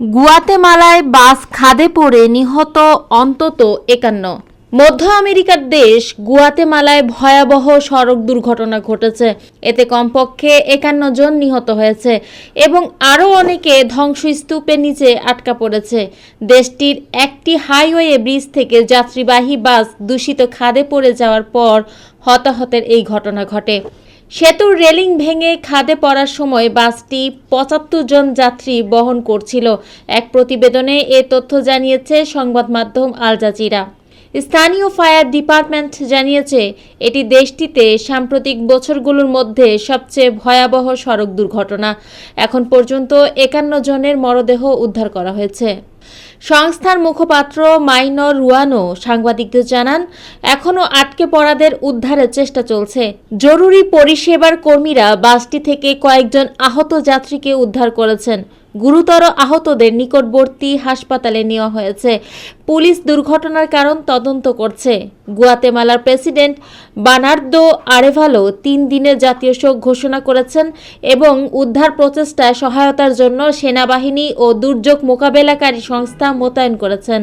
গুয়াতেমালায় বাস খাদে পড়ে নিহত অন্তত একান্ন। মধ্য আমেরিকার দেশ গুয়াতেমালায় ভয়াবহ সড়ক দুর্ঘটনা ঘটেছে। এতে কমপক্ষে একান্ন জন নিহত হয়েছে এবং আরও অনেকে ধ্বংসস্তূপের নিচে আটকা পড়েছে। দেশটির একটি হাইওয়ে ব্রিজ থেকে যাত্রীবাহী বাস দূষিত খাদে পড়ে যাওয়ার পর হতাহতের এই ঘটনা ঘটে। সেতুর রেলিং ভেঙে খাদে পড়ার সময় বাসটি পঁচাত্তর জন যাত্রী বহন করছিল। এক প্রতিবেদনে এ তথ্য জানিয়েছে সংবাদ মাধ্যম আল জাজিরা। স্থানীয় ফায়ার ডিপার্টমেন্ট জানিয়েছে, এটি দেশটিতে সাম্প্রতিক বছরগুলোর মধ্যে সবচেয়ে ভয়াবহ সড়ক দুর্ঘটনা। এখন পর্যন্ত একান্ন জনের মরদেহ উদ্ধার করা হয়েছে। সংস্থার মুখপাত্র মাইনর রুয়ানো সাংবাদিকদের জানান, এখনও আটকে পড়াদের উদ্ধারের চেষ্টা চলছে। জরুরি পরিষেবার কর্মীরা বাসটি থেকে কয়েকজন আহত যাত্রীকে উদ্ধার করেছেন। গুরুতর আহতদের নিকটবর্তী হাসপাতালে নেওয়া হয়েছে। পুলিশ দুর্ঘটনার কারণ তদন্ত করছে। গুয়াতেমালার প্রেসিডেন্ট বানার্দো আরেভালো তিন দিনের জাতীয় শোক ঘোষণা করেছেন এবং উদ্ধার প্রচেষ্টায় সহায়তার জন্য সেনাবাহিনী ও দুর্যোগ মোকাবেলাকারী সংস্থা মোতায়েন করেছেন।